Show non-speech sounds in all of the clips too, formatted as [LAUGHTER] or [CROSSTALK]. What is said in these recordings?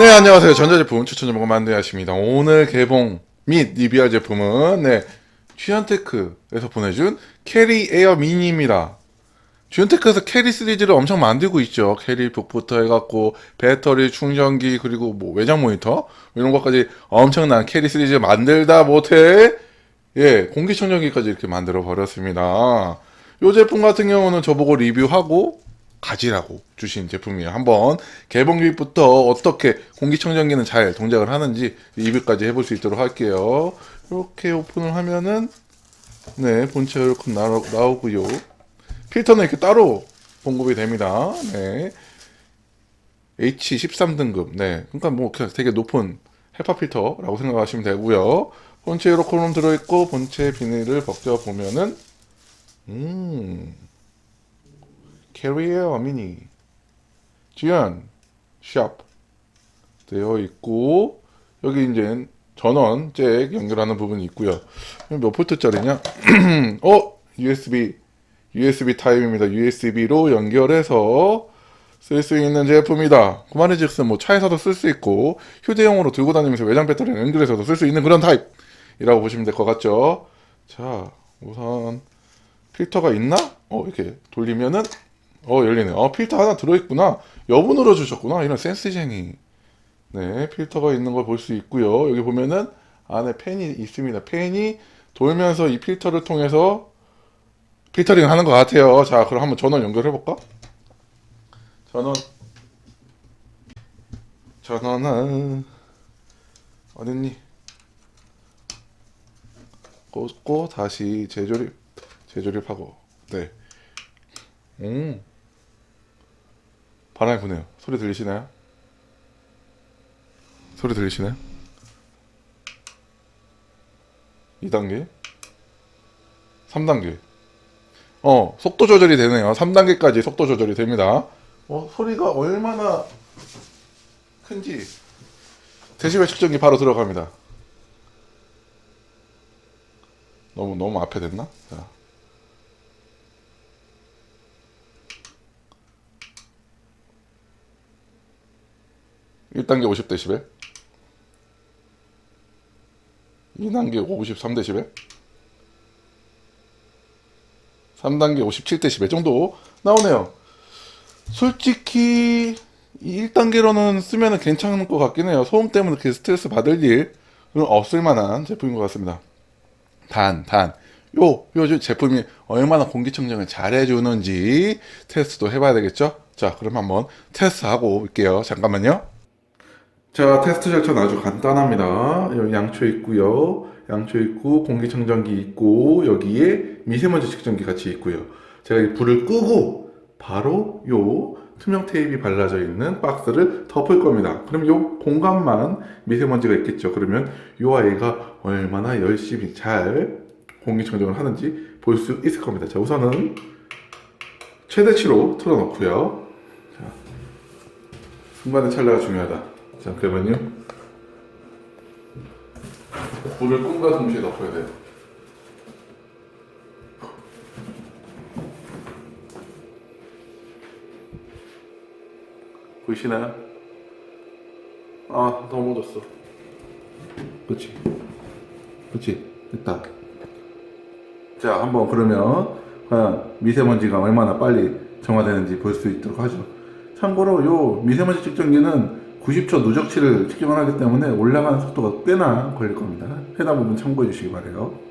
네, 안녕하세요. 전자제품 추천 전문가 만두야십니다. 오늘 개봉 및 리뷰할 제품은 네, 쥐언테크에서 보내준 캐리 에어 미니입니다. 쥐언테크에서 캐리 시리즈를 엄청 만들고 있죠. 캐리 북부터 해갖고 배터리, 충전기 그리고 뭐 외장 모니터 이런 것까지 엄청난 캐리 시리즈 만들다 못해 예 공기청정기까지 이렇게 만들어 버렸습니다. 이 제품 같은 경우는 저보고 리뷰하고 가지라고 주신 제품이에요. 한번 개봉 기부터 어떻게 공기청정기는 잘 동작을 하는지 리뷰까지 해볼 수 있도록 할게요. 이렇게 오픈을 하면은 네 본체 이렇게 나오, 나오고요. 필터는 이렇게 따로 공급이 됩니다. 네. H13 등급. 네. 그러니까 뭐 되게 높은 헤파 필터라고 생각하시면 되고요. 본체 이렇게는 들어있고 본체 비닐을 벗겨 보면은 음. 캐리어 미니 지연 샵 되어 있고 여기 이제 전원 잭 연결하는 부분이 있고요. 몇 볼트짜리냐? [CLEARS THROAT] 어 USB USB 타입입니다. USB로 연결해서 쓸 수 있는 제품이다. 그만해즉슨 뭐 차에서도 쓸 수 있고 휴대용으로 들고 다니면서 외장 배터리 연결해서도 쓸 수 있는 그런 타입이라고 보시면 될 것 같죠. 자 우선 필터가 있나? 어 이렇게 돌리면은 어 열리네. 어 필터 하나 들어있구나. 여분 눌러주셨구나. 이런 센스쟁이. 네 필터가 있는 걸 볼 수 있고요. 여기 보면은 안에 팬이 있습니다. 팬이 돌면서 이 필터를 통해서 필터링 하는 것 같아요. 자 그럼 한번 전원 연결해 볼까? 전원 전원은 어딨니? 꽂고 다시 재조립 재조립하고 네. 음. 바람이 부네요. 소리 들리시나요? 소리 들리시나요? 2단계 3단계 어 속도 조절이 되네요 3단계까지 속도 조절이 됩니다 어 소리가 얼마나 큰지 데시벨 측정기 바로 들어갑니다 너무 너무 앞에 됐나? 자. 일단계 50데시벨 2단계 53데시벨 3단계 57데시벨 정도 나오네요. 솔직히 1단계로는 쓰면 괜찮은 것 같긴 해요. 소음 때문에 그렇게 스트레스 받을 일은 없을 만한 제품인 것 같습니다. 단, 단. 요, 요 제품이 얼마나 공기청정을 잘 해주는지 테스트도 해봐야 되겠죠? 자, 그럼 한번 테스트하고 올게요. 잠깐만요. 자, 테스트 절차는 아주 간단합니다. 여기 양초 있고요. 양초 있고 공기청정기 있고 여기에 미세먼지 측정기 같이 있고요. 제가 이 불을 끄고 바로 요 투명 테이프 발라져 있는 박스를 덮을 겁니다. 그럼 요 공간만 미세먼지가 있겠죠. 그러면 요 아이가 얼마나 열심히 잘 공기청정을 하는지 볼 수 있을 겁니다. 자, 우선은 최대치로 틀어놓고요. 자, 순간의 찰나가 중요하다. 잠깐만요. 불을 끈과 동시에 덮어야 돼요. 보이시나요? 아, 너무 묻었어. 그치? 그치? 됐다. 자, 한번 그러면 과연 미세먼지가 얼마나 빨리 정화되는지 볼 수 있도록 하죠. 참고로 요 미세먼지 측정기는 90초 누적치를 측정을 하기 때문에 올라가는 속도가 꽤나 걸릴 겁니다. 해당 부분 참고해 주시기 바래요.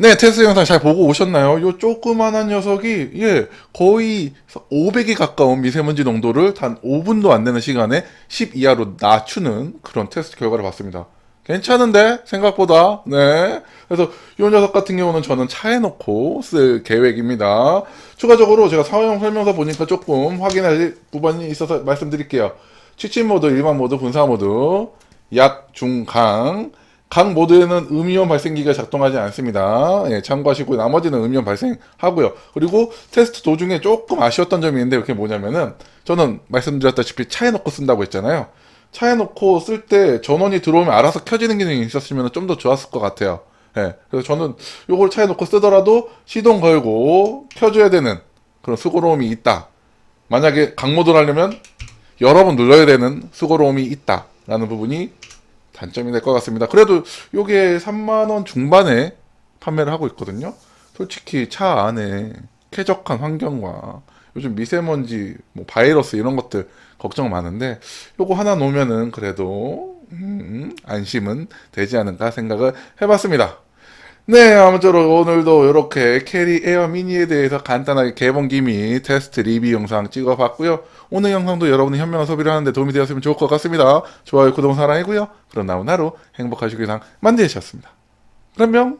네, 테스트 영상 잘 보고 오셨나요? 요 조그만한 녀석이, 예, 거의 500에 가까운 미세먼지 농도를 단 5분도 안 되는 시간에 10 이하로 낮추는 그런 테스트 결과를 봤습니다. 괜찮은데? 생각보다. 네. 그래서 요 녀석 같은 경우는 저는 차에 놓고 쓸 계획입니다. 추가적으로 제가 사용 설명서 보니까 조금 확인할 부분이 있어서 말씀드릴게요. 취침 모드, 일반 모드, 분사 모드, 약, 중, 강, 각 모드에는 음이온 발생기가 작동하지 않습니다. 예, 참고하시고 나머지는 음이온 발생하고요. 그리고 테스트 도중에 조금 아쉬웠던 점이 있는데 그게 뭐냐면은 저는 말씀드렸다시피 차에 놓고 쓴다고 했잖아요. 차에 놓고 쓸 때 전원이 들어오면 알아서 켜지는 기능이 있었으면 좀 더 좋았을 것 같아요. 예, 그래서 저는 요걸 차에 놓고 쓰더라도 시동 걸고 켜줘야 되는 그런 수고로움이 있다. 만약에 강모드를 하려면 여러 번 눌러야 되는 수고로움이 있다라는 부분이 단점이 될 것 같습니다. 그래도 요게 3만원 중반에 판매를 하고 있거든요. 솔직히 차 안에 쾌적한 환경과 요즘 미세먼지, 뭐 바이러스 이런 것들 걱정 많은데 요거 하나 놓으면은 그래도 음, 안심은 되지 않을까 생각을 해봤습니다. 네, 아무쪼록 오늘도 이렇게 캐리 에어 미니에 대해서 간단하게 개봉 기미 테스트 리뷰 영상 찍어봤고요. 오늘 영상도 여러분의 현명한 소비를 하는데 도움이 되었으면 좋을 것 같습니다. 좋아요, 구독, 사랑이고요. 그럼 남은 하루 행복하시길 상 만드셨습니다. 그럼 뿅!